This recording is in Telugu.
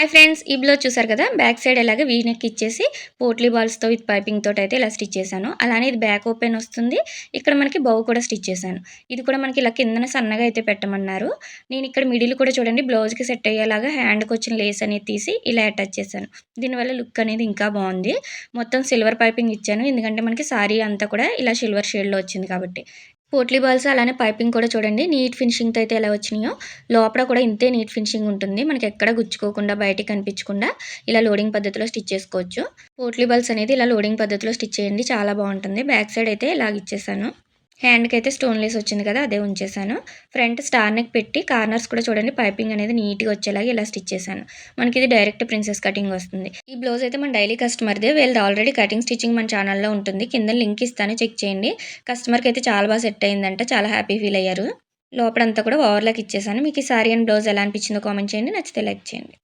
హాయ్ ఫ్రెండ్స్ ఈ బ్లౌజ్ చూసారు కదా? బ్యాక్ సైడ్ ఎలాగ వీ నెక్ ఇచ్చేసి పోట్లీ బాల్స్తో విత్ పైపింగ్ తోటి అయితే ఇలా స్టిచ్ చేశాను. అలానే ఇది బ్యాక్ ఓపెన్ వస్తుంది. ఇక్కడ మనకి బౌ కూడా స్టిచ్ చేశాను. ఇది కూడా మనకి ఇలా కిందన సన్నగా అయితే పెట్టమన్నారు. నేను ఇక్కడ మిడిల్ కూడా చూడండి బ్లౌజ్కి సెట్ అయ్యేలాగా హ్యాండ్కి వచ్చిన లేస్ అనేది తీసి ఇలా అటాచ్ చేశాను. దీనివల్ల లుక్ అనేది ఇంకా బాగుంది. మొత్తం సిల్వర్ పైపింగ్ ఇచ్చాను. ఎందుకంటే మనకి సారీ అంతా కూడా ఇలా సిల్వర్ షేడ్లో వచ్చింది కాబట్టి. పోట్లీ బాల్స్ అలానే పైపింగ్ కూడా చూడండి. నీట్ ఫినిషింగ్తో అయితే ఎలా వచ్చినాయో. లోపల కూడా ఇంతే నీట్ ఫినిషింగ్ ఉంటుంది. మనకి ఎక్కడ గుచ్చుకోకుండా బయటికి కనిపించకుండా ఇలా లోడింగ్ పద్ధతిలో స్టిచ్ చేసుకోవచ్చు. పోట్లీ బాల్స్ అనేది ఇలా లోడింగ్ పద్ధతిలో స్టిచ్ చేయండి. చాలా బాగుంటుంది. బ్యాక్ సైడ్ అయితే ఇలాగ ఇచ్చేసాను. హ్యాండ్కి అయితే స్టోన్ లేస్ వచ్చింది కదా అదే ఉంచేసాను. ఫ్రంట్ స్టార్ నెక్ పెట్టి కార్నర్స్ కూడా చూడండి పైపింగ్ అనేది నీట్గా వచ్చేలాగా ఇలా స్టిచ్ చేశాను. మనకి ఇది డైరెక్ట్ ప్రిన్సెస్ కటింగ్ వస్తుంది. ఈ బ్లౌజ్ అయితే మన డైలీ కస్టమర్దే వీళ్ళది ఆల్రెడీ కటింగ్ స్టిచ్చింగ్ మన ఛానల్లో ఉంటుంది. కింద లింక్ ఇస్తాను చెక్ చేయండి. కస్టమర్కి అయితే చాలా బాగా సెట్ అయిందంట చాలా హ్యాపీ ఫీల్ అయ్యారు. లోపలంతా కూడా ఓవర్లాక్ ఇచ్చేసాను. మీకు ఈ సారీ అండ్ బ్లౌజ్ ఎలా అనిపించిందో కామెంట్ చేయండి నచ్చితే లైక్ చేయండి.